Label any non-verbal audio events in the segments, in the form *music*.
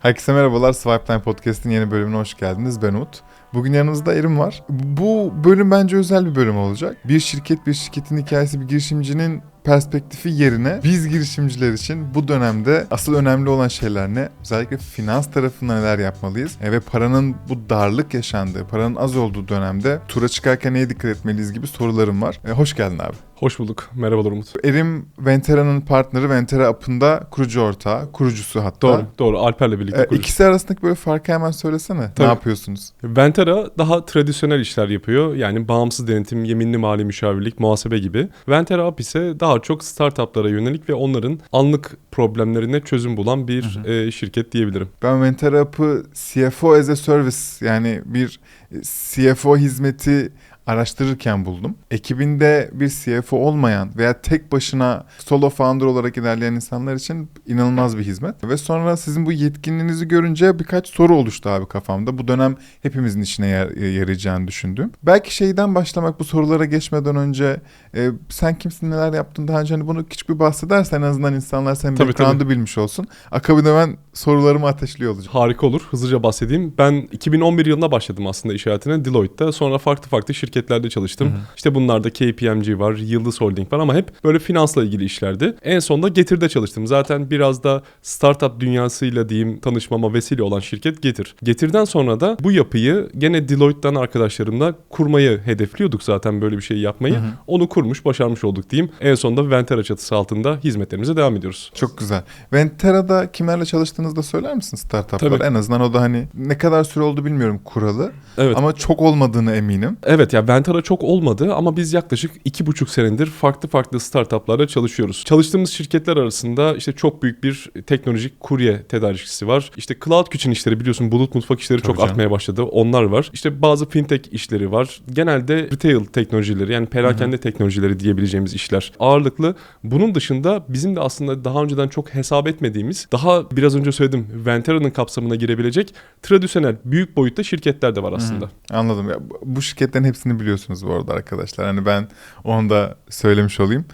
Herkese merhabalar. Swipe Time Podcast'in yeni bölümüne hoş geldiniz. Ben Umut. Bugün yanımızda Erim var. Bu bölüm bence özel bir bölüm olacak. Bir şirket, bir şirketin hikayesi, bir girişimcinin perspektifi yerine biz girişimciler için bu dönemde asıl önemli olan şeyler ne? Özellikle finans tarafında neler yapmalıyız? E, ve paranın bu darlık yaşandığı, paranın az olduğu dönemde tura çıkarken neye dikkat etmeliyiz gibi sorularım var. E, hoş geldin abi. Hoş bulduk. Merhabalar Umut. Erim Ventera'nın partneri, Ventera App'ın kurucu ortağı, kurucusu hatta. Doğru, doğru. Alper'le birlikte E, kuruyoruz. ikisi arasındaki böyle farkı hemen söylesene. Tabii. Ne yapıyorsunuz? Ventera daha tradisyonel işler yapıyor. Yani bağımsız denetim, yeminli mali müşavirlik, muhasebe gibi. Ventera App ise daha çok startuplara yönelik ve onların anlık problemlerine çözüm bulan bir e, şirket diyebilirim. Ben Ventera App'ı CFO as a Service yani bir CFO hizmeti araştırırken buldum. Ekibinde bir CFO olmayan veya tek başına solo founder olarak ilerleyen insanlar için inanılmaz bir hizmet. Ve sonra sizin bu yetkinliğinizi görünce birkaç soru oluştu abi kafamda. Bu dönem hepimizin işine yar- yarayacağını düşündüm. Belki şeyden başlamak bu sorulara geçmeden önce e, sen kimsin neler yaptın daha önce hani bunu küçük bir bahsedersen en azından insanlar senin Tabii, background'ı bilmiş olsun. Akabinde ben sorularımı ateşliyor olacağım. Harika olur. Hızlıca bahsedeyim. Ben 2011 yılında başladım aslında iş hayatına Deloitte'de. Sonra farklı farklı şirketlerde çalıştım. İşte bunlarda KPMG var, Yıldız Holding var ama hep böyle finansla ilgili işlerdi. En sonunda Getir'de çalıştım. Zaten biraz da startup dünyasıyla diyeyim tanışmama vesile olan şirket Getir. Getir'den sonra da bu yapıyı gene Deloitte'den arkadaşlarımla kurmayı hedefliyorduk zaten böyle bir şey yapmayı. Onu kurmuş, başarmış olduk diyeyim. En sonunda Ventera çatısı altında hizmetlerimize devam ediyoruz. Çok güzel. Ventera'da kimlerle çalıştığınızı da söyler misin startuplar? Tabii. En azından o da hani ne kadar süre oldu bilmiyorum kuralı. Evet. Ama çok olmadığını eminim. Evet ya Ventara çok olmadı ama biz yaklaşık iki buçuk senedir farklı farklı startuplarla çalışıyoruz. Çalıştığımız şirketler arasında işte çok büyük bir teknolojik kurye tedarikçisi var. İşte cloud kitchen işleri biliyorsun bulut mutfak işleri Tabii çok canım. artmaya başladı. Onlar var. İşte bazı fintech işleri var. Genelde retail teknolojileri yani perakende teknolojileri diyebileceğimiz işler ağırlıklı. Bunun dışında bizim de aslında daha önceden çok hesap etmediğimiz daha biraz önce söyledim Ventera'nın kapsamına girebilecek tradisyonel büyük boyutta şirketler de var aslında. Anladım. Ya, bu- şirketlerin hepsini biliyorsunuz bu arada arkadaşlar. Hani ben onu da söylemiş olayım.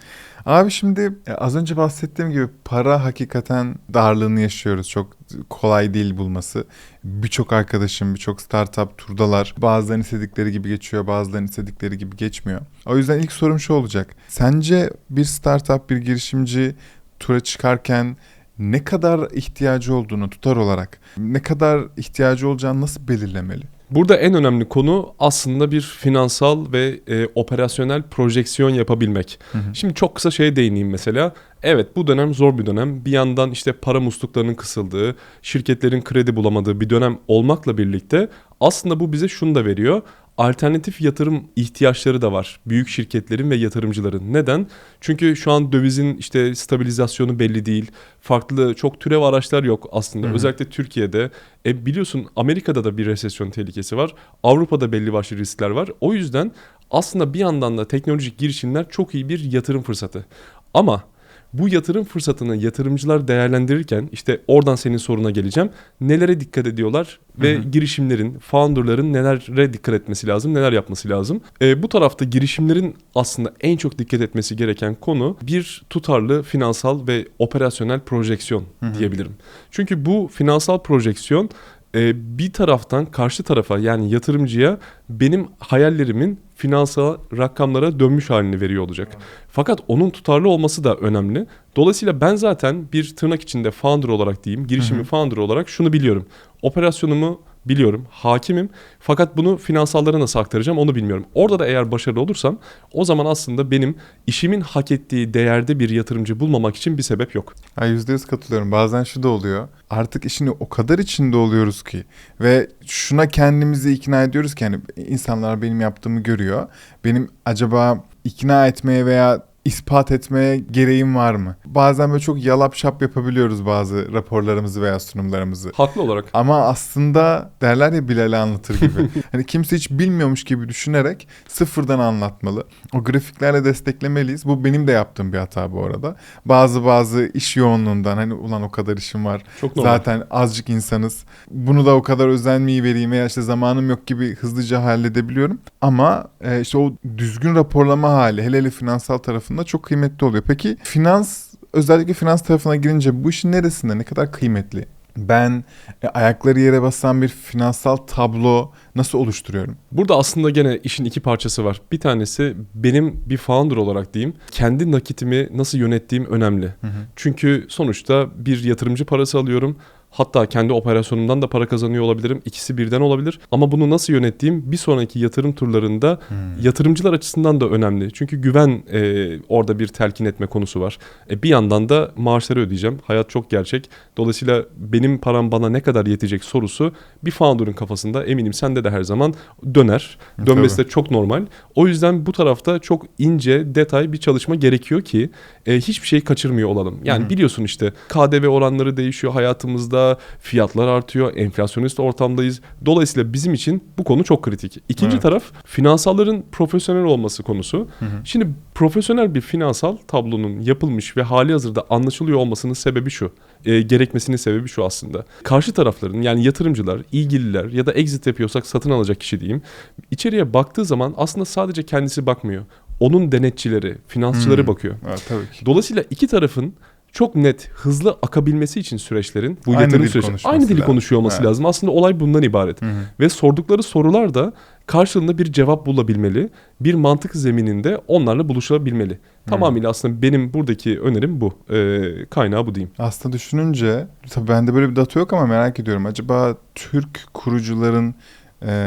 Abi şimdi ya az önce bahsettiğim gibi para hakikaten darlığını yaşıyoruz. Çok kolay değil bulması. Birçok arkadaşım, birçok startup turdalar. Bazılarının istedikleri gibi geçiyor, bazılarının istedikleri gibi geçmiyor. O yüzden ilk sorum şu olacak. Sence bir startup, bir girişimci tura çıkarken ne kadar ihtiyacı olduğunu tutar olarak, ne kadar ihtiyacı olacağını nasıl belirlemeli? Burada en önemli konu aslında bir finansal ve e, operasyonel projeksiyon yapabilmek. Şimdi çok kısa şeye değineyim mesela. Evet bu dönem zor bir dönem. Bir yandan işte para musluklarının kısıldığı, şirketlerin kredi bulamadığı bir dönem olmakla birlikte aslında bu bize şunu da veriyor. Alternatif yatırım ihtiyaçları da var büyük şirketlerin ve yatırımcıların. Neden? Çünkü şu an dövizin işte stabilizasyonu belli değil. Farklı çok türev araçlar yok aslında. Özellikle Türkiye'de. E biliyorsun Amerika'da da bir resesyon tehlikesi var. Avrupa'da belli başlı riskler var. O yüzden aslında bir yandan da teknolojik girişimler çok iyi bir yatırım fırsatı. Ama bu yatırım fırsatını yatırımcılar değerlendirirken işte oradan senin soruna geleceğim. Nelere dikkat ediyorlar ve girişimlerin, founderların nelere dikkat etmesi lazım, neler yapması lazım. Ee, bu tarafta girişimlerin aslında en çok dikkat etmesi gereken konu bir tutarlı finansal ve operasyonel projeksiyon diyebilirim. Çünkü bu finansal projeksiyon e, bir taraftan karşı tarafa yani yatırımcıya benim hayallerimin finansal rakamlara dönmüş halini veriyor olacak. Fakat onun tutarlı olması da önemli. Dolayısıyla ben zaten bir tırnak içinde founder olarak diyeyim, girişimi founder olarak şunu biliyorum. Operasyonumu biliyorum, hakimim. Fakat bunu finansallara nasıl aktaracağım onu bilmiyorum. Orada da eğer başarılı olursam o zaman aslında benim işimin hak ettiği değerde bir yatırımcı bulmamak için bir sebep yok. Ha %100 katılıyorum. Bazen şu da oluyor. Artık işini o kadar içinde oluyoruz ki ve şuna kendimizi ikna ediyoruz ki hani insanlar benim yaptığımı görüyor. Benim acaba ikna etmeye veya ispat etmeye gereğim var mı? Bazen böyle çok yalap şap yapabiliyoruz bazı raporlarımızı veya sunumlarımızı. Haklı olarak. Ama aslında derler ya Bilal'i anlatır gibi. *laughs* hani kimse hiç bilmiyormuş gibi düşünerek sıfırdan anlatmalı. O grafiklerle desteklemeliyiz. Bu benim de yaptığım bir hata bu arada. Bazı bazı iş yoğunluğundan hani ulan o kadar işim var. Çok normal. Zaten azıcık insanız. Bunu da o kadar özenmeyi vereyim veya işte zamanım yok gibi hızlıca halledebiliyorum. Ama e, işte o düzgün raporlama hali hele hele finansal tarafında çok kıymetli oluyor. Peki finans özellikle finans tarafına girince bu işin neresinde ne kadar kıymetli? ben e, ayakları yere basan bir finansal tablo nasıl oluşturuyorum? Burada aslında gene işin iki parçası var. Bir tanesi benim bir founder olarak diyeyim kendi nakitimi nasıl yönettiğim önemli. Hı hı. Çünkü sonuçta bir yatırımcı parası alıyorum. Hatta kendi operasyonumdan da para kazanıyor olabilirim. İkisi birden olabilir. Ama bunu nasıl yönettiğim bir sonraki yatırım turlarında Hmm. yatırımcılar açısından da önemli. Çünkü güven e, orada bir telkin etme konusu var. E, bir yandan da maaşları ödeyeceğim. Hayat çok gerçek. Dolayısıyla benim param bana ne kadar yetecek sorusu bir founder'ın kafasında eminim sende de her zaman döner. Dönmesi de çok normal. O yüzden bu tarafta çok ince, detay bir çalışma gerekiyor ki e, hiçbir şey kaçırmıyor olalım. Yani hı. biliyorsun işte KDV oranları değişiyor hayatımızda, fiyatlar artıyor, enflasyonist ortamdayız. Dolayısıyla bizim için bu konu çok kritik. İkinci Evet. taraf finansalların profesyonel olması konusu. Hı hı. Şimdi profesyonel bir finansal tablonun yapılmış ve hali hazırda anlaşılıyor olmasının sebebi şu. E, gerekmesinin sebebi şu aslında. Karşı tarafların yani yatırımcılar, ilgililer ya da exit yapıyorsak satın alacak kişi diyeyim. içeriye baktığı zaman aslında sadece kendisi bakmıyor. Onun denetçileri, finansçıları Hmm. bakıyor. Evet, tabii ki. Dolayısıyla iki tarafın çok net, hızlı akabilmesi için süreçlerin bu Aynı dil süreci aynı dili lazım. konuşuyor olması Evet. lazım. Aslında olay bundan ibaret. Hı hı. Ve sordukları sorular da karşılığında bir cevap bulabilmeli. Bir mantık zemininde onlarla buluşabilmeli. Tamamıyla aslında benim buradaki önerim bu. Ee, kaynağı bu diyeyim. Aslında düşününce tabii bende böyle bir data yok ama merak ediyorum. Acaba Türk kurucuların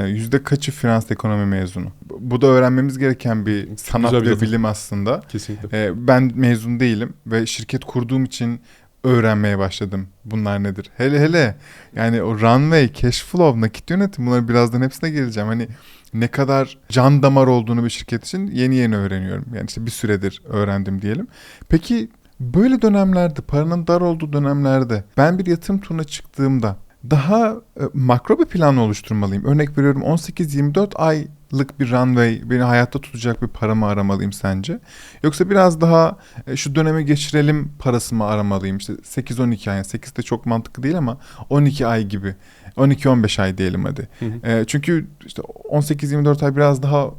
yüzde kaçı finans ekonomi mezunu? Bu- da öğrenmemiz gereken bir sanat Güzel bir ve data. bilim aslında. Kesinlikle. E, ben mezun değilim ve şirket kurduğum için öğrenmeye başladım. Bunlar nedir? Hele hele yani o runway, cash flow, nakit yönetim bunların birazdan hepsine geleceğim. Hani ne kadar can damar olduğunu bir şirket için yeni yeni öğreniyorum. Yani işte bir süredir öğrendim diyelim. Peki böyle dönemlerde, paranın dar olduğu dönemlerde ben bir yatırım turuna çıktığımda daha e, makro bir plan oluşturmalıyım. Örnek veriyorum 18-24 aylık bir runway beni hayatta tutacak bir paramı aramalıyım sence? Yoksa biraz daha e, şu dönemi geçirelim parası mı aramalıyım? İşte 8-12 ay, yani 8 de çok mantıklı değil ama 12 ay gibi. 12-15 ay diyelim hadi. Hı hı. E, çünkü işte 18-24 ay biraz daha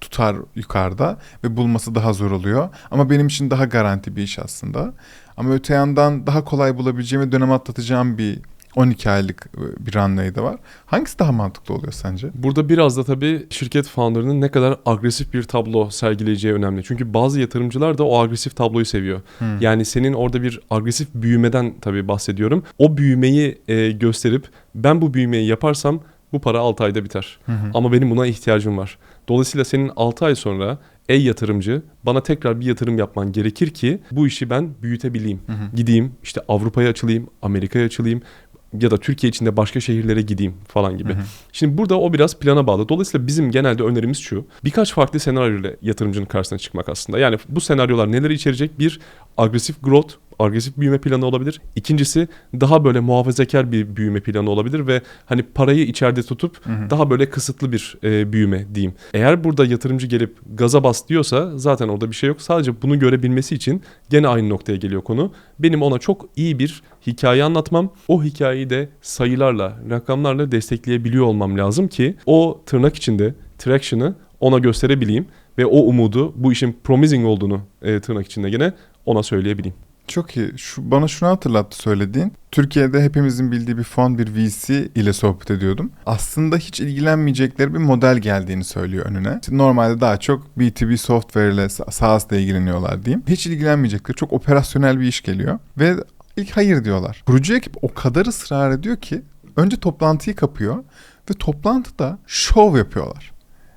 tutar yukarıda ve bulması daha zor oluyor. Ama benim için daha garanti bir iş aslında. Ama öte yandan daha kolay bulabileceğim ve dönem atlatacağım bir 12 aylık e, bir runway de var. Hangisi daha mantıklı oluyor sence? Burada biraz da tabii şirket founder'ının ne kadar agresif bir tablo sergileyeceği önemli. Çünkü bazı yatırımcılar da o agresif tabloyu seviyor. Hmm. Yani senin orada bir agresif büyümeden tabii bahsediyorum. O büyümeyi e, gösterip ben bu büyümeyi yaparsam bu para 6 ayda biter. Hı hı. Ama benim buna ihtiyacım var. Dolayısıyla senin 6 ay sonra ey yatırımcı bana tekrar bir yatırım yapman gerekir ki bu işi ben büyütebileyim. Hı hı. Gideyim işte Avrupa'ya açılayım, Amerika'ya açılayım ya da Türkiye içinde başka şehirlere gideyim falan gibi. Hı hı. Şimdi burada o biraz plana bağlı. Dolayısıyla bizim genelde önerimiz şu. Birkaç farklı senaryo ile yatırımcının karşısına çıkmak aslında. Yani bu senaryolar neleri içerecek? Bir, agresif growth, agresif büyüme planı olabilir. İkincisi daha böyle muhafazakar bir büyüme planı olabilir ve hani parayı içeride tutup Hı hı. daha böyle kısıtlı bir e, büyüme diyeyim. Eğer burada yatırımcı gelip gaza bas diyorsa zaten orada bir şey yok. Sadece bunu görebilmesi için gene aynı noktaya geliyor konu. Benim ona çok iyi bir hikaye anlatmam. O hikayeyi de sayılarla, rakamlarla destekleyebiliyor olmam lazım ki o tırnak içinde traction'ı ona gösterebileyim ve o umudu bu işin promising olduğunu e, tırnak içinde gene ona söyleyebileyim. Çok iyi. Şu, bana şunu hatırlattı söylediğin. Türkiye'de hepimizin bildiği bir fon, bir VC ile sohbet ediyordum. Aslında hiç ilgilenmeyecekleri bir model geldiğini söylüyor önüne. Normalde daha çok B2B software ile SaaS ile ilgileniyorlar diyeyim. Hiç ilgilenmeyecekleri çok operasyonel bir iş geliyor. Ve ilk hayır diyorlar. Kurucu ekip o kadar ısrar ediyor ki önce toplantıyı kapıyor ve toplantıda şov yapıyorlar.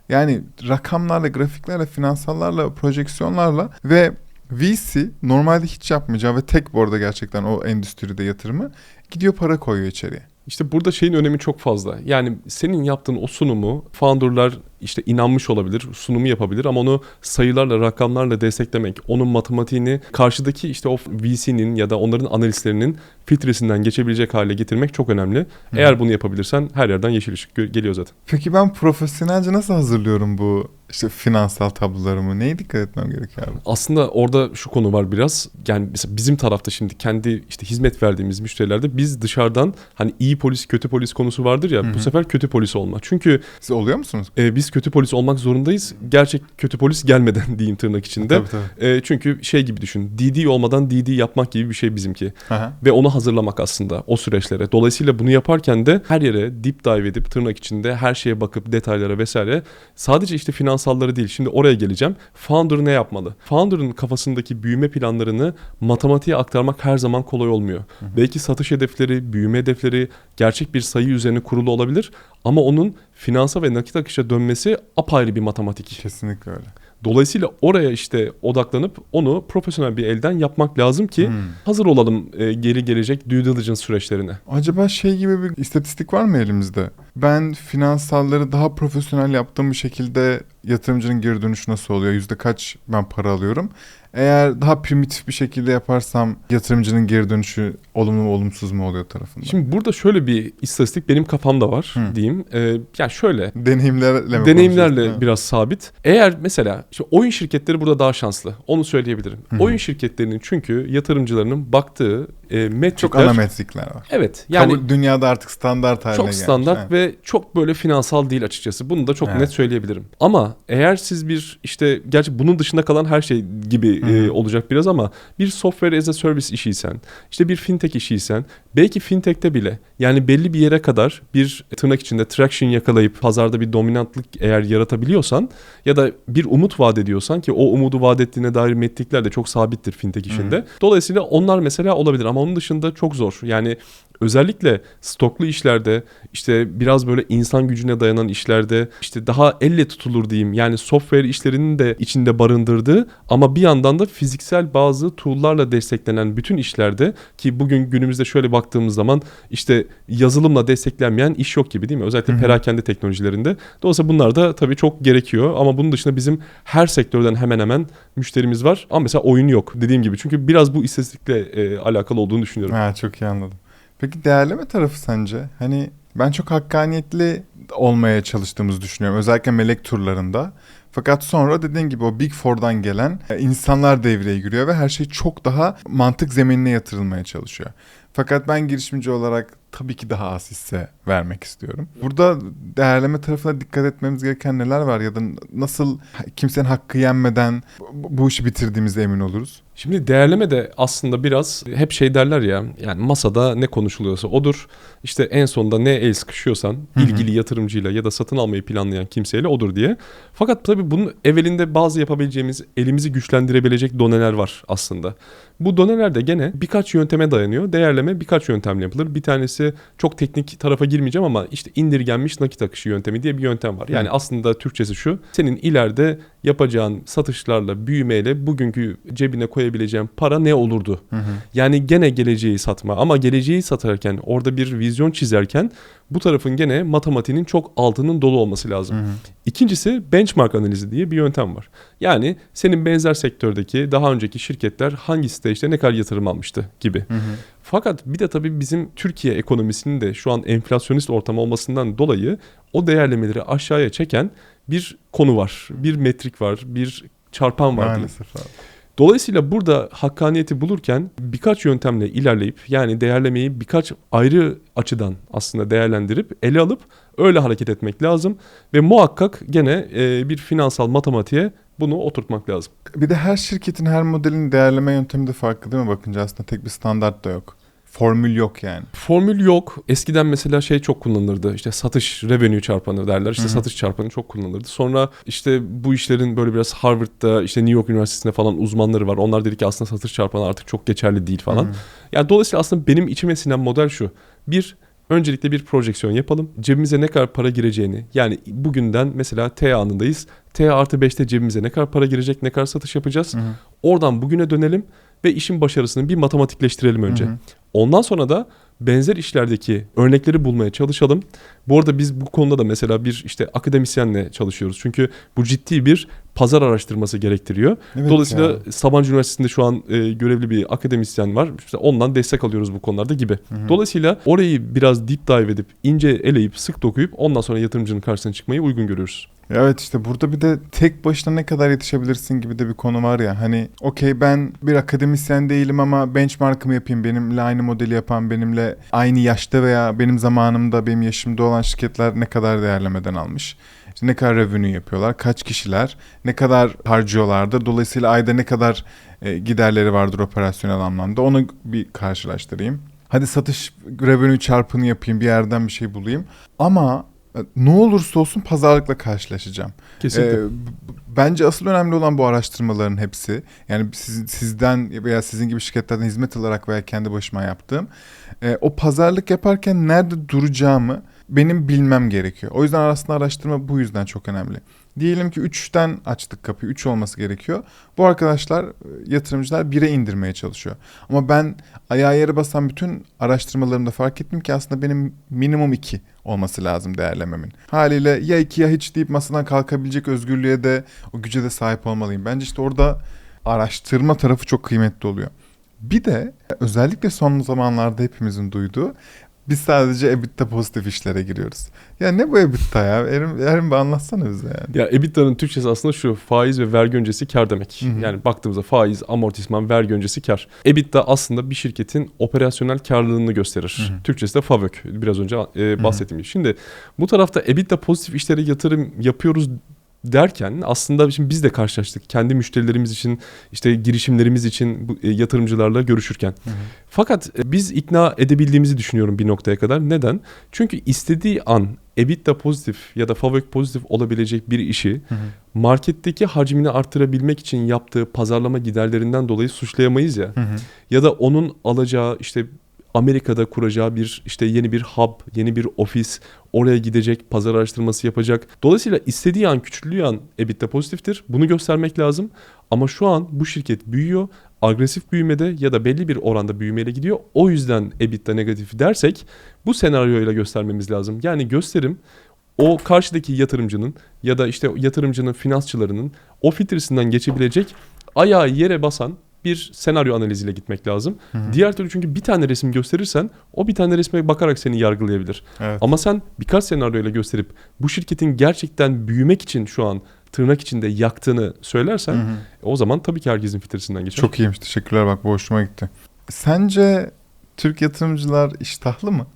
Yani rakamlarla, grafiklerle, finansallarla, projeksiyonlarla ve VC normalde hiç yapmayacağı ve tek bu arada gerçekten o endüstride yatırımı gidiyor para koyuyor içeriye. İşte burada şeyin önemi çok fazla. Yani senin yaptığın o sunumu founderlar işte inanmış olabilir, sunumu yapabilir ama onu sayılarla, rakamlarla desteklemek, onun matematiğini karşıdaki işte o VC'nin ya da onların analistlerinin filtresinden geçebilecek hale getirmek çok önemli. Eğer bunu yapabilirsen her yerden yeşil ışık geliyor zaten. Peki ben profesyonelce nasıl hazırlıyorum bu işte finansal tablolarımı? Neye dikkat etmem gerekiyor abi? Aslında orada şu konu var biraz. Yani mesela bizim tarafta şimdi kendi işte hizmet verdiğimiz müşterilerde biz dışarıdan hani iyi polis kötü polis konusu vardır ya Hı hı. bu sefer kötü polis olma. Çünkü Siz oluyor musunuz? e, biz biz kötü polis olmak zorundayız. Gerçek kötü polis gelmeden *laughs* diyeyim tırnak içinde. Tabii tabii. E, çünkü şey gibi düşün. DD olmadan DD yapmak gibi bir şey bizimki. Aha. Ve onu hazırlamak aslında o süreçlere. Dolayısıyla bunu yaparken de her yere deep dive edip tırnak içinde her şeye bakıp detaylara vesaire. Sadece işte finansalları değil. Şimdi oraya geleceğim. Founder ne yapmalı? Founder'ın kafasındaki büyüme planlarını matematiğe aktarmak her zaman kolay olmuyor. Belki satış hedefleri, büyüme hedefleri gerçek bir sayı üzerine kurulu olabilir. Ama onun finansa ve nakit akışa dönmesi apayrı bir matematik. Kesinlikle öyle. Dolayısıyla oraya işte odaklanıp onu profesyonel bir elden yapmak lazım ki Hmm. hazır olalım e, geri gelecek due diligence süreçlerine. Acaba şey gibi bir istatistik var mı elimizde? Ben finansalları daha profesyonel yaptığım bir şekilde yatırımcının geri dönüşü nasıl oluyor? Yüzde kaç ben para alıyorum? Eğer daha primitif bir şekilde yaparsam yatırımcının geri dönüşü olumlu mu olumsuz mu oluyor tarafında? Şimdi burada şöyle bir istatistik benim kafamda var Hı. diyeyim. E, yani şöyle deneyimlerle mi deneyimlerle biraz sabit. Eğer mesela işte oyun şirketleri burada daha şanslı. Onu söyleyebilirim. Hı. Oyun şirketlerinin çünkü yatırımcılarının baktığı e, metrikler Çok ana metrikler var. Evet. Yani Kabul- dünyada artık standart haline çok gelmiş. standart Evet. ve çok böyle finansal değil açıkçası. Bunu da çok Evet. net söyleyebilirim. Ama eğer siz bir işte gerçi bunun dışında kalan her şey gibi e, olacak biraz ama bir software as a service işiysen, işte bir fintech işiysen, belki fintech'te bile yani belli bir yere kadar bir tırnak içinde traction yakalayıp pazarda bir dominantlık eğer yaratabiliyorsan ya da bir umut vaat ediyorsan ki o umudu vaat ettiğine dair metrikler de çok sabittir fintech işinde. Dolayısıyla onlar mesela olabilir ama onun dışında çok zor. Yani özellikle stoklu işlerde işte biraz böyle insan gücüne dayanan işlerde işte daha elle tutulur diyeyim. Yani software işlerinin de içinde barındırdığı ama bir yandan da fiziksel bazı tool'larla desteklenen bütün işlerde ki bugün günümüzde şöyle baktığımız zaman işte yazılımla desteklenmeyen iş yok gibi değil mi? Özellikle Hı hı. perakende teknolojilerinde. Dolayısıyla bunlar da tabii çok gerekiyor ama bunun dışında bizim her sektörden hemen hemen müşterimiz var. Ama mesela oyun yok dediğim gibi. Çünkü biraz bu istatistikle e, alakalı olduğunu düşünüyorum. Ha, çok iyi anladım. Peki değerleme tarafı sence? Hani ben çok hakkaniyetli olmaya çalıştığımızı düşünüyorum. Özellikle melek turlarında. Fakat sonra dediğin gibi o Big Four'dan gelen e, insanlar devreye giriyor ve her şey çok daha mantık zeminine yatırılmaya çalışıyor. Fakat ben girişimci olarak tabii ki daha az hisse vermek istiyorum. Burada değerleme tarafına dikkat etmemiz gereken neler var ya da nasıl kimsenin hakkı yenmeden bu işi bitirdiğimize emin oluruz? Şimdi değerleme de aslında biraz hep şey derler ya yani masada ne konuşuluyorsa odur. İşte en sonunda ne el sıkışıyorsan ilgili yatırımcıyla ya da satın almayı planlayan kimseyle odur diye. Fakat tabii bunun evvelinde bazı yapabileceğimiz elimizi güçlendirebilecek doneler var aslında. Bu doneler de gene birkaç yönteme dayanıyor. Değerleme birkaç yöntemle yapılır. Bir tanesi çok teknik tarafa girmeyeceğim ama işte indirgenmiş nakit akışı yöntemi diye bir yöntem var. Yani aslında Türkçesi şu. Senin ileride yapacağın satışlarla, büyümeyle bugünkü cebine koyabileceğin para ne olurdu? Yani gene geleceği satma ama geleceği satarken orada bir vizyon çizerken bu tarafın gene matematiğinin çok altının dolu olması lazım. İkincisi benchmark analizi diye bir yöntem var. Yani senin benzer sektördeki daha önceki şirketler hangi stage'de ne kadar yatırım almıştı gibi. Fakat bir de tabii bizim Türkiye ekonomisinin de şu an enflasyonist ortam olmasından dolayı o değerlemeleri aşağıya çeken bir konu var. Bir metrik var, bir çarpan var. Maalesef abi. Dolayısıyla burada hakkaniyeti bulurken birkaç yöntemle ilerleyip yani değerlemeyi birkaç ayrı açıdan aslında değerlendirip ele alıp öyle hareket etmek lazım ve muhakkak gene e, bir finansal matematiğe bunu oturtmak lazım. Bir de her şirketin her modelin değerleme yöntemi de farklı değil mi bakınca aslında tek bir standart da yok. Formül yok yani. Formül yok. Eskiden mesela şey çok kullanılırdı. İşte satış revenue çarpanı derler. İşte Hı hı. satış çarpanı çok kullanılırdı. Sonra işte bu işlerin böyle biraz Harvard'da işte New York Üniversitesi'nde falan uzmanları var. Onlar dedi ki aslında satış çarpanı artık çok geçerli değil falan. Hı. Yani dolayısıyla aslında benim içime sinen model şu. Bir, öncelikle bir projeksiyon yapalım. Cebimize ne kadar para gireceğini yani bugünden mesela T anındayız. T artı 5'te cebimize ne kadar para girecek, ne kadar satış yapacağız. Hı hı. Oradan bugüne dönelim ve işin başarısını bir matematikleştirelim önce. Hı hı. Ondan sonra da benzer işlerdeki örnekleri bulmaya çalışalım. Bu arada biz bu konuda da mesela bir işte akademisyenle çalışıyoruz. Çünkü bu ciddi bir pazar araştırması gerektiriyor. Evet Dolayısıyla ya. Sabancı Üniversitesi'nde şu an e, görevli bir akademisyen var. İşte ondan destek alıyoruz bu konularda gibi. hı. Dolayısıyla orayı biraz deep dive edip ince eleyip sık dokuyup ondan sonra yatırımcının karşısına çıkmayı uygun görüyoruz. Evet işte burada bir de tek başına ne kadar yetişebilirsin gibi de bir konu var ya. Hani okey ben bir akademisyen değilim ama benchmark'ımı yapayım. Benimle aynı modeli yapan, benimle aynı yaşta veya benim zamanımda, benim yaşımda olan şirketler ne kadar değerlemeden almış. İşte ne kadar revenue yapıyorlar, kaç kişiler, ne kadar harcıyorlardır. Dolayısıyla ayda ne kadar e, giderleri vardır operasyonel anlamda. Onu bir karşılaştırayım. Hadi satış revenue çarpını yapayım, bir yerden bir şey bulayım. Ama e, ne olursa olsun pazarlıkla karşılaşacağım. Kesinlikle. Ee, bence asıl önemli olan bu araştırmaların hepsi. Yani siz, sizden veya sizin gibi şirketlerden hizmet alarak veya kendi başıma yaptığım. e, o pazarlık yaparken nerede duracağımı benim bilmem gerekiyor. O yüzden aslında araştırma bu yüzden çok önemli. Diyelim ki 3'ten açtık kapıyı. 3 olması gerekiyor. Bu arkadaşlar, e, yatırımcılar 1'e indirmeye çalışıyor. Ama ben ayağa yere basan bütün araştırmalarımda fark ettim ki aslında benim minimum 2 olması lazım değerlememin. Haliyle ya 2 ya hiç deyip masadan kalkabilecek özgürlüğe de o güce de sahip olmalıyım. Bence işte orada araştırma tarafı çok kıymetli oluyor. Bir de özellikle son zamanlarda hepimizin duyduğu biz sadece EBITDA pozitif işlere giriyoruz. Ya ne bu EBITDA ya? Erim, Erim bir anlatsana bize yani. Ya EBITDA'nın Türkçesi aslında şu faiz ve vergi öncesi kar demek. Hı hı. Yani baktığımızda faiz, amortisman, vergi öncesi kar. EBITDA aslında bir şirketin operasyonel karlılığını gösterir. Hı hı. Türkçesi de FAVÖK biraz önce e, bahsettiğim gibi. Şimdi bu tarafta EBITDA pozitif işlere yatırım yapıyoruz derken aslında şimdi biz de karşılaştık. Kendi müşterilerimiz için işte girişimlerimiz için bu, e, yatırımcılarla görüşürken. Fakat e, biz ikna edebildiğimizi düşünüyorum bir noktaya kadar. Neden? Çünkü istediği an EBITDA pozitif ya da FAVÖK pozitif olabilecek bir işi marketteki hacmini artırabilmek için yaptığı pazarlama giderlerinden dolayı suçlayamayız ya. Ya da onun alacağı işte Amerika'da kuracağı bir işte yeni bir hub, yeni bir ofis, oraya gidecek, pazar araştırması yapacak. Dolayısıyla istediği an, küçüldüğü an EBITDA pozitiftir. Bunu göstermek lazım. Ama şu an bu şirket büyüyor. Agresif büyümede ya da belli bir oranda büyümeyle gidiyor. O yüzden EBITDA negatif dersek bu senaryoyla göstermemiz lazım. Yani gösterim o karşıdaki yatırımcının ya da işte yatırımcının finansçılarının o filtresinden geçebilecek ayağı yere basan bir senaryo analiziyle gitmek lazım. Diğer türlü çünkü bir tane resim gösterirsen o bir tane resme bakarak seni yargılayabilir. Evet. Ama sen birkaç senaryoyla gösterip bu şirketin gerçekten büyümek için şu an tırnak içinde yaktığını söylersen Hı hı. o zaman tabii ki herkesin filtresinden geçer. Çok iyiymiş. Teşekkürler bak bu hoşuma gitti. Sence Türk yatırımcılar iştahlı mı?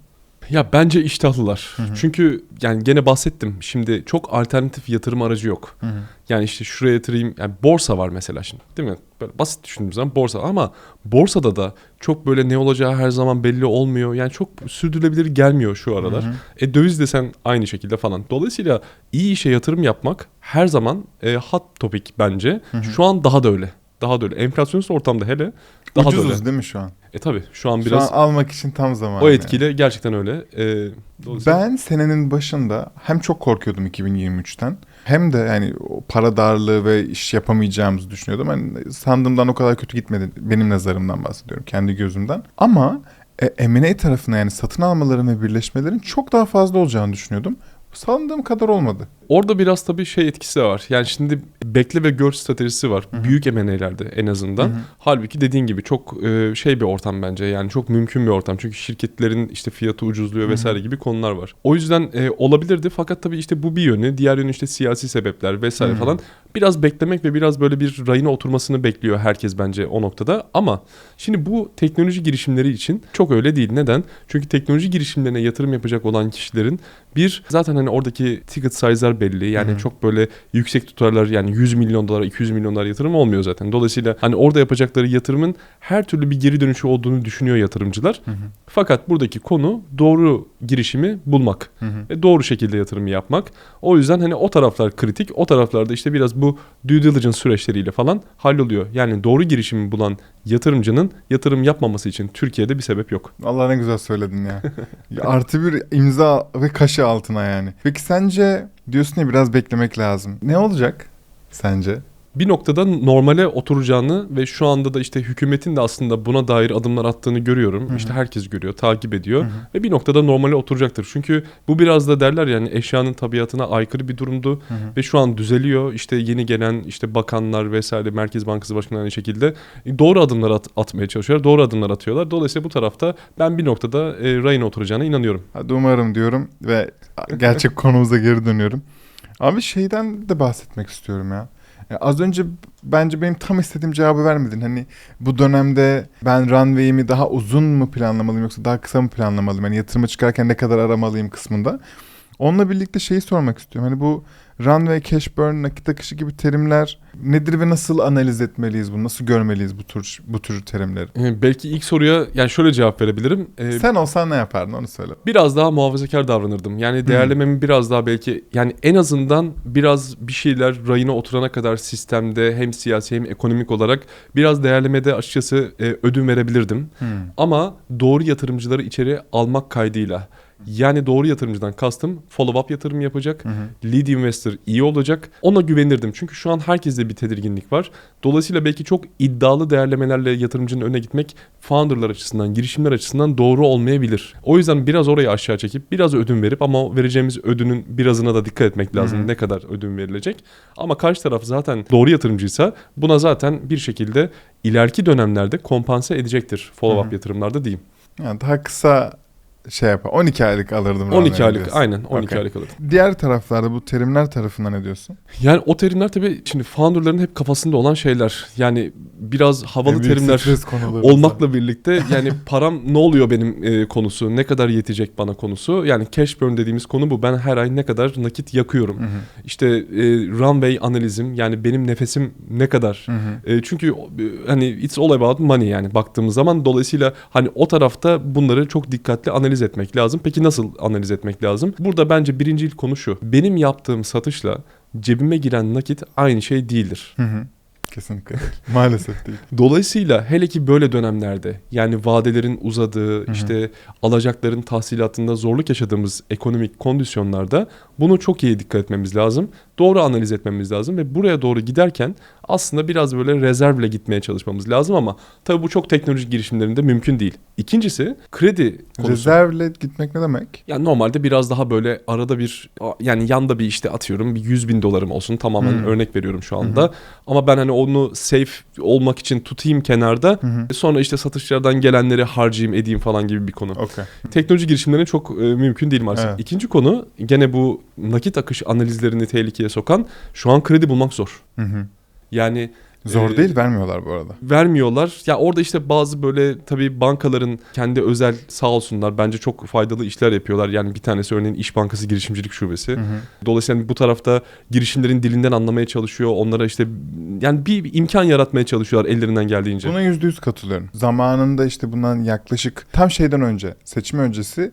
Ya bence iştahlılar. Hı hı. Çünkü yani gene bahsettim. Şimdi çok alternatif yatırım aracı yok. Yani işte şuraya yatırayım. Yani borsa var mesela şimdi. Değil mi? Böyle basit düşündüğümüz zaman borsa. Ama borsada da çok böyle ne olacağı her zaman belli olmuyor. Yani çok sürdürülebilir gelmiyor şu aralar. Hı hı. E döviz desen aynı şekilde falan. Dolayısıyla iyi işe yatırım yapmak her zaman e, hot topic bence. Hı hı. Şu an daha da öyle. Daha da öyle. Enflasyonist ortamda hele daha da Ucuzuz öyle. değil mi şu an? E tabii şu an Biraz şu an almak için tam zamanı. o yani. etkiyle gerçekten öyle. E, dolayısıyla- Ben senenin başında hem çok korkuyordum 2023'ten hem de yani para darlığı ve iş yapamayacağımızı düşünüyordum. Hani sandığımdan o kadar kötü gitmedi. Benim nazarımdan bahsediyorum. Kendi gözümden. Ama e, M&A tarafına yani satın almaların ve birleşmelerin çok daha fazla olacağını düşünüyordum. Sandığım kadar olmadı. Orada biraz tabii şey etkisi de var. Yani şimdi bekle ve gör stratejisi var. Hı hı. Büyük M&A'lerde en azından. Hı hı. Halbuki dediğin gibi çok e, şey bir ortam bence. Yani çok mümkün bir ortam. Çünkü şirketlerin işte fiyatı ucuzluyor Hı hı. vesaire gibi konular var. O yüzden e, olabilirdi fakat tabii işte bu bir yönü. Diğer yönü işte siyasi sebepler vesaire Hı hı. falan. Biraz beklemek ve biraz böyle bir rayına oturmasını bekliyor herkes bence o noktada. Ama şimdi bu teknoloji girişimleri için çok öyle değil. Neden? Çünkü teknoloji girişimlerine yatırım yapacak olan kişilerin bir zaten hani oradaki ticket size'lar belli. Yani Hı hı. çok böyle yüksek tutarlar yani 100 milyon dolar 200 milyon dolar yatırım olmuyor zaten. Dolayısıyla hani orada yapacakları yatırımın her türlü bir geri dönüşü olduğunu düşünüyor yatırımcılar. Hı hı. Fakat buradaki konu doğru girişimi bulmak Hı hı. ve doğru şekilde yatırım yapmak. O yüzden hani o taraflar kritik. O taraflarda işte biraz bu due diligence süreçleriyle falan halloluyor. Yani doğru girişimi bulan yatırımcının yatırım yapmaması için Türkiye'de bir sebep yok. Allah ne güzel söyledin ya. Ya *laughs* Artı bir imza ve kaşı altına yani. Peki sence diyorsun ya biraz beklemek lazım. Ne olacak sence? Bir noktada normale oturacağını ve şu anda da işte hükümetin de aslında buna dair adımlar attığını görüyorum. Hı hı. İşte herkes görüyor, takip ediyor Hı hı. ve bir noktada normale oturacaktır. Çünkü bu biraz da derler yani eşyanın tabiatına aykırı bir durumdu Hı hı. ve şu an düzeliyor. İşte yeni gelen işte bakanlar vesaire Merkez Bankası Başkanı aynı şekilde doğru adımlar at- atmaya çalışıyorlar. Doğru adımlar atıyorlar. Dolayısıyla bu tarafta ben bir noktada e, rayına oturacağına inanıyorum. Hadi umarım diyorum ve gerçek *laughs* konumuza geri dönüyorum. Abi şeyden de bahsetmek istiyorum ya. Ya Az önce bence benim tam istediğim cevabı vermedin. Hani bu dönemde ben runway'imi daha uzun mu planlamalıyım yoksa daha kısa mı planlamalıyım? Yani yatırıma çıkarken ne kadar aramalıyım kısmında. Onunla birlikte şeyi sormak istiyorum. Hani bu runway, cash burn, nakit akışı gibi terimler nedir ve nasıl analiz etmeliyiz bunu? Nasıl görmeliyiz bu tür bu tür terimleri? Ee, belki ilk soruya yani şöyle cevap verebilirim. Ee, Sen olsan ne yapardın onu söyle. biraz daha muhafazakar davranırdım. Yani değerlememi biraz daha belki yani en azından biraz bir şeyler rayına oturana kadar sistemde hem siyasi hem ekonomik olarak biraz değerlemede açıkçası e, ödün verebilirdim. Ama doğru yatırımcıları içeri almak kaydıyla yani doğru yatırımcıdan kastım follow up yatırım yapacak. Lead investor iyi olacak. Ona güvenirdim. Çünkü şu an herkeste bir tedirginlik var. Dolayısıyla belki çok iddialı değerlemelerle yatırımcının önüne gitmek founderlar açısından, girişimler açısından doğru olmayabilir. O yüzden biraz orayı aşağı çekip biraz ödün verip ama vereceğimiz ödünün birazına da dikkat etmek lazım. Hı hı. Ne kadar ödün verilecek. Ama karşı taraf zaten doğru yatırımcıysa buna zaten bir şekilde ileriki dönemlerde kompanse edecektir follow up Hı hı. yatırımlarda diyeyim. Yani daha kısa şey yapar. 12 aylık alırdım. 12 runway aylık diyorsun. aynen 12 Okey. aylık alır. Diğer taraflarda bu terimler tarafından ne diyorsun? Yani o terimler tabii şimdi founderların hep kafasında olan şeyler. Yani biraz havalı En terimler *laughs* olmakla birlikte yani param ne oluyor benim e, konusu, ne kadar yetecek bana konusu. Yani cash burn dediğimiz konu bu. Ben her ay ne kadar nakit yakıyorum. Hı hı. İşte e, runway analizim yani benim nefesim ne kadar. Hı hı. E, çünkü e, hani it's all about money yani baktığımız zaman dolayısıyla hani o tarafta bunları çok dikkatli analiz etmek lazım. Peki nasıl analiz etmek lazım? Burada bence birinci ilk konu şu. Benim yaptığım satışla cebime giren nakit aynı şey değildir. Hı hı. Kesinlikle. *laughs* Maalesef değil. Dolayısıyla hele ki böyle dönemlerde yani vadelerin uzadığı hı. işte alacakların tahsilatında zorluk yaşadığımız ekonomik kondisyonlarda bunu çok iyi dikkat etmemiz lazım. Doğru analiz etmemiz lazım ve buraya doğru giderken aslında biraz böyle rezervle gitmeye çalışmamız lazım ama tabii bu çok teknolojik girişimlerinde mümkün değil. İkincisi kredi konusu. Rezervle gitmek ne demek? Yani normalde biraz daha böyle arada bir yani yanda bir işte atıyorum bir 100 bin dolarım olsun tamamen Hmm. örnek veriyorum şu anda. Ama ben hani onu safe olmak için tutayım kenarda hı. sonra işte satışlardan gelenleri harcayayım edeyim falan gibi bir konu. Okey. Teknoloji girişimlerinin çok e, mümkün değil maalesef. Evet. İkinci konu gene bu nakit akış analizlerini tehlikeye sokan şu an kredi bulmak zor. Hı hı. Yani Zor değil vermiyorlar bu arada. vermiyorlar. Ya orada işte bazı böyle tabii bankaların kendi özel sağ olsunlar bence çok faydalı işler yapıyorlar. Yani bir tanesi örneğin İş Bankası Girişimcilik Şubesi. Hı hı. Dolayısıyla bu tarafta girişimlerin dilinden anlamaya çalışıyor. Onlara işte yani bir imkan yaratmaya çalışıyorlar ellerinden geldiğince. Buna yüzde yüz katılıyorum. Zamanında işte bundan yaklaşık tam şeyden önce seçim öncesi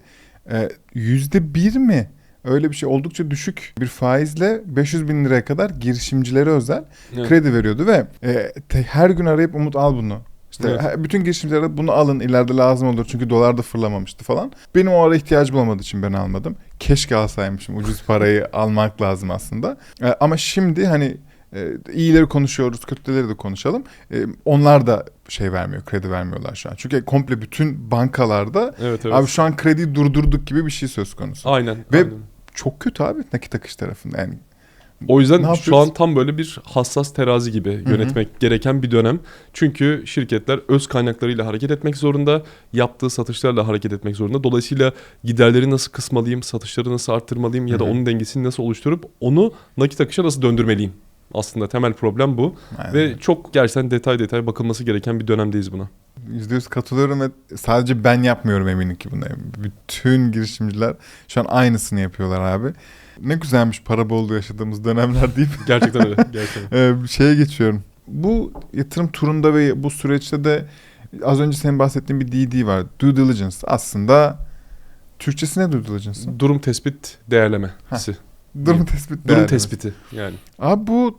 yüzde bir mi? Öyle bir şey oldukça düşük bir faizle 500 bin liraya kadar girişimcilere özel Evet. kredi veriyordu ve e, te- her gün arayıp Umut al bunu. İşte Evet. bütün girişimcilere bunu alın ileride lazım olur çünkü dolar da fırlamamıştı falan. Benim o ara ihtiyacım olmadığı için ben almadım. Keşke alsaymışım ucuz parayı *laughs* almak lazım aslında. E, ama şimdi hani e, iyileri konuşuyoruz kötüleri de konuşalım. E, onlar da şey vermiyor kredi vermiyorlar şu an. Çünkü komple bütün bankalarda Evet evet. abi şu an krediyi durdurduk gibi bir şey söz konusu. aynen. Ve- aynen. Çok kötü abi nakit akış tarafında yani. O yüzden şu an tam böyle bir hassas terazi gibi yönetmek gereken bir dönem. Çünkü şirketler öz kaynaklarıyla hareket etmek zorunda, yaptığı satışlarla hareket etmek zorunda. Dolayısıyla giderleri nasıl kısmalıyım, satışları nasıl arttırmalıyım ya da onun dengesini nasıl oluşturup onu nakit akışa nasıl döndürmeliyim? Aslında temel problem bu Yani ve çok gerçekten detay detay bakılması gereken bir dönemdeyiz buna. %100 katılıyorum ve sadece ben yapmıyorum eminim ki bunu. Bütün girişimciler şu an aynısını yapıyorlar abi. Ne güzelmiş para bolluğu yaşadığımız dönemler deyip *laughs* Gerçekten öyle. Gerçekten. e, *laughs* şeye geçiyorum. Bu yatırım turunda ve bu süreçte de az önce senin bahsettiğin bir DD var. Due diligence. Aslında Türkçesi ne due diligence'ın? Durum tespit değerlemesi. Durum tespit. Durum tespiti yani. Abi bu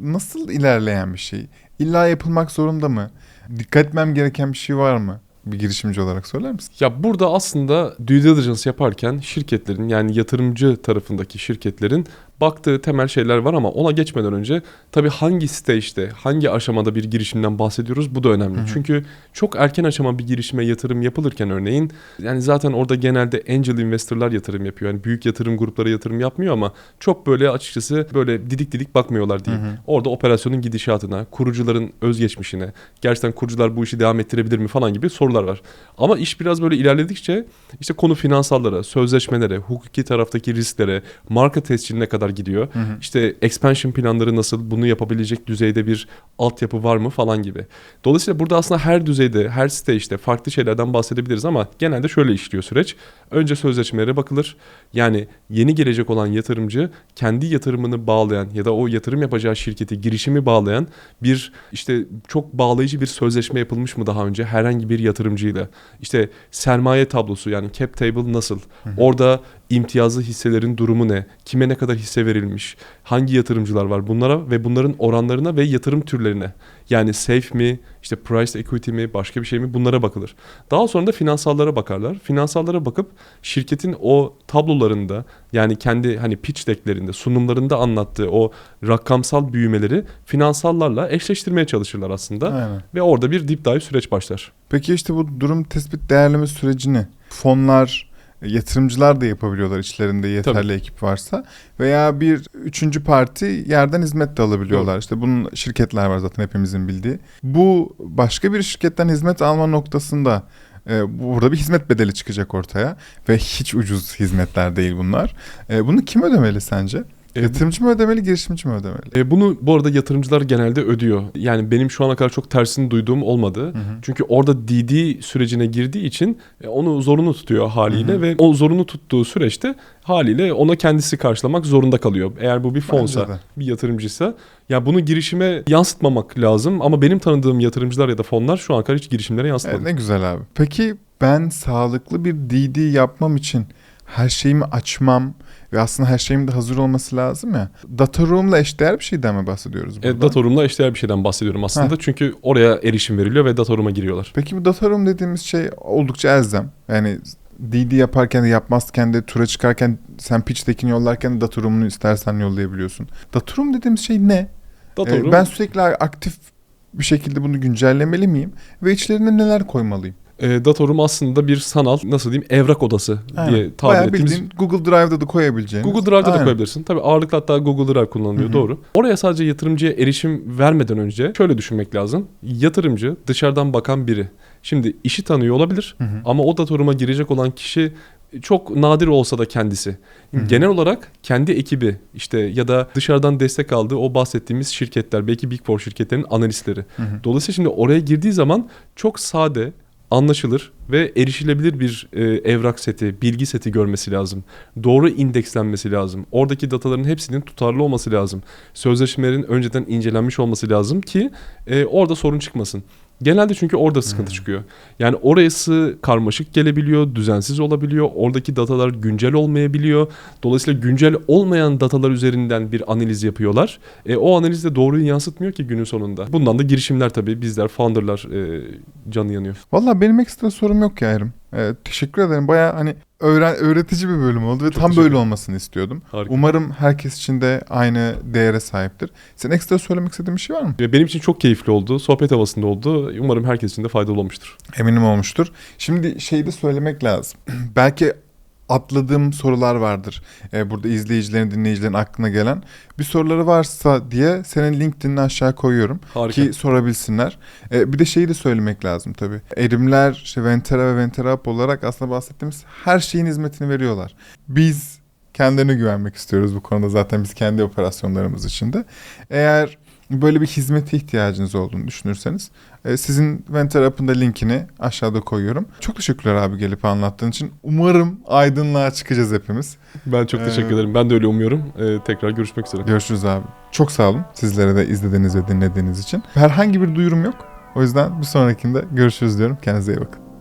nasıl ilerleyen bir şey? İlla yapılmak zorunda mı? Dikkat etmem gereken bir şey var mı? Bir girişimci olarak söyler misin? Ya burada aslında due diligence yaparken şirketlerin yani yatırımcı tarafındaki şirketlerin baktığı temel şeyler var ama ona geçmeden önce tabii hangi stage'de, hangi aşamada bir girişimden bahsediyoruz bu da önemli. Hı hı. Çünkü çok erken aşama bir girişime yatırım yapılırken örneğin yani zaten orada genelde angel investorlar yatırım yapıyor. Yani büyük yatırım grupları yatırım yapmıyor ama çok böyle açıkçası böyle didik didik bakmıyorlar diyeyim. Hı hı. Orada operasyonun gidişatına, kurucuların özgeçmişine, gerçekten kurucular bu işi devam ettirebilir mi falan gibi sorular var. Ama iş biraz böyle ilerledikçe işte konu finansallara, sözleşmelere, hukuki taraftaki risklere, marka tescilline kadar gidiyor. Hı hı. İşte expansion planları nasıl, bunu yapabilecek düzeyde bir altyapı var mı falan gibi. Dolayısıyla burada aslında her düzeyde, her stage'de farklı şeylerden bahsedebiliriz ama genelde şöyle işliyor süreç. Önce sözleşmelere bakılır. Yani yeni gelecek olan yatırımcı kendi yatırımını bağlayan ya da o yatırım yapacağı şirketi, girişimi bağlayan bir işte çok bağlayıcı bir sözleşme yapılmış mı daha önce herhangi bir yatırımcıyla? İşte sermaye tablosu yani cap table nasıl? Orada imtiyazlı hisselerin durumu ne? Kime ne kadar hisse verilmiş? Hangi yatırımcılar var bunlara ve bunların oranlarına ve yatırım türlerine? Yani safe mi, işte price equity mi, başka bir şey mi bunlara bakılır. Daha sonra da finansallara bakarlar. Finansallara bakıp şirketin o tablolarında yani kendi hani pitch decklerinde, sunumlarında anlattığı o rakamsal büyümeleri finansallarla eşleştirmeye çalışırlar aslında. Aynen. Ve orada bir deep dive süreç başlar. Peki işte bu durum tespit değerleme sürecini fonlar, yatırımcılar da yapabiliyorlar içlerinde yeterli ekip varsa veya bir üçüncü parti yerden hizmet de alabiliyorlar. İşte bunun şirketler var zaten hepimizin bildiği. Bu başka bir şirketten hizmet alma noktasında e, burada bir hizmet bedeli çıkacak ortaya ve hiç ucuz hizmetler değil bunlar. E, bunu kim ödemeli sence? E, Yatırımcı mı ödemeli, girişimci mi ödemeli? E, bunu bu arada yatırımcılar genelde ödüyor. Yani benim şu ana kadar çok tersini duyduğum olmadı. Hı hı. Çünkü orada DD sürecine girdiği için e, onu zorunlu tutuyor haliyle Hı hı. ve o zorunlu tuttuğu süreçte haliyle ona kendisi karşılamak zorunda kalıyor. Eğer bu bir fonsa, bir yatırımcıysa ya bunu girişime yansıtmamak lazım ama benim tanıdığım yatırımcılar ya da fonlar şu ana kadar hiç girişimlere yansıtmadı. Evet, ne güzel abi. Peki ben sağlıklı bir DD yapmam için her şeyimi açmam ve aslında her şeyim de hazır olması lazım ya. Data Room'la eşdeğer bir şeyden mi bahsediyoruz burada? E, Dataroom'la eşdeğer bir şeyden bahsediyorum aslında. Çünkü oraya erişim veriliyor ve Dataroom'a giriyorlar. Peki bu Data Room dediğimiz şey oldukça elzem. Yani DD yaparken de yapmazken de tura çıkarken sen pitch deck'ini yollarken de Data Room'unu istersen yollayabiliyorsun. Data Room dediğimiz şey ne? Dataroom Ee, ben sürekli aktif bir şekilde bunu güncellemeli miyim? Ve içlerine neler koymalıyım? E, Dataroom aslında bir sanal nasıl diyeyim evrak odası Aynen. diye tabir Bayağı ettiğimiz bildiğin Google Drive'da da koyabileceğiniz. Google Drive'da da Aynen. koyabilirsin. Tabii ağırlıklı hatta Google Drive kullanılıyor Hı hı. doğru. Oraya sadece yatırımcıya erişim vermeden önce şöyle düşünmek lazım. Yatırımcı dışarıdan bakan biri. Şimdi işi tanıyor olabilir Hı hı. ama o datoruma girecek olan kişi çok nadir olsa da kendisi. Hı hı. Genel olarak kendi ekibi işte ya da dışarıdan destek aldığı o bahsettiğimiz şirketler belki Big Four şirketlerin analistleri. Hı hı. Dolayısıyla şimdi oraya girdiği zaman çok sade, anlaşılır ve erişilebilir bir e, evrak seti, bilgi seti görmesi lazım. Doğru indekslenmesi lazım. Oradaki dataların hepsinin tutarlı olması lazım. Sözleşmelerin önceden incelenmiş olması lazım ki e, orada sorun çıkmasın. Genelde çünkü orada sıkıntı Hmm. çıkıyor. Yani orası karmaşık gelebiliyor, düzensiz olabiliyor. Oradaki datalar güncel olmayabiliyor. Dolayısıyla güncel olmayan datalar üzerinden bir analiz yapıyorlar. E, o analiz de doğruyu yansıtmıyor ki günün sonunda. Bundan da girişimler tabii bizler, founderlar e, canı yanıyor. Valla benim ekstra sorum yok ya Erim. Ee, teşekkür ederim. Baya hani öğren öğretici bir bölüm oldu ve Çok tam böyle olmasını istiyordum. Harika. Umarım herkes için de aynı değere sahiptir. Sen ekstra söylemek istediğin bir şey var mı? Benim için çok keyifli oldu. Sohbet havasında oldu. Umarım herkes için de faydalı olmuştur. Eminim olmuştur. Şimdi şeyi de söylemek lazım. *clears throat* Belki atladığım sorular vardır. Ee, burada izleyicilerin, dinleyicilerin aklına gelen. Bir soruları varsa diye senin LinkedIn'ini aşağı koyuyorum. Harika. Ki sorabilsinler. Ee, bir de şeyi de söylemek lazım tabii. Erimler, işte Ventera ve Ventera Up olarak aslında bahsettiğimiz her şeyin hizmetini veriyorlar. Biz kendilerine güvenmek istiyoruz bu konuda zaten biz kendi operasyonlarımız içinde. Eğer böyle bir hizmete ihtiyacınız olduğunu düşünürseniz e, sizin Ventera Up'ın da linkini aşağıda koyuyorum. Çok teşekkürler abi gelip anlattığın için. Umarım aydınlığa çıkacağız hepimiz. Ben çok Ee, teşekkür ederim. Ben de öyle umuyorum. E, tekrar görüşmek üzere. Görüşürüz abi. Çok sağ olun sizlere de izlediğiniz ve dinlediğiniz için. Herhangi bir duyurum yok. O yüzden bir sonrakinde görüşürüz diyorum. Kendinize iyi bakın.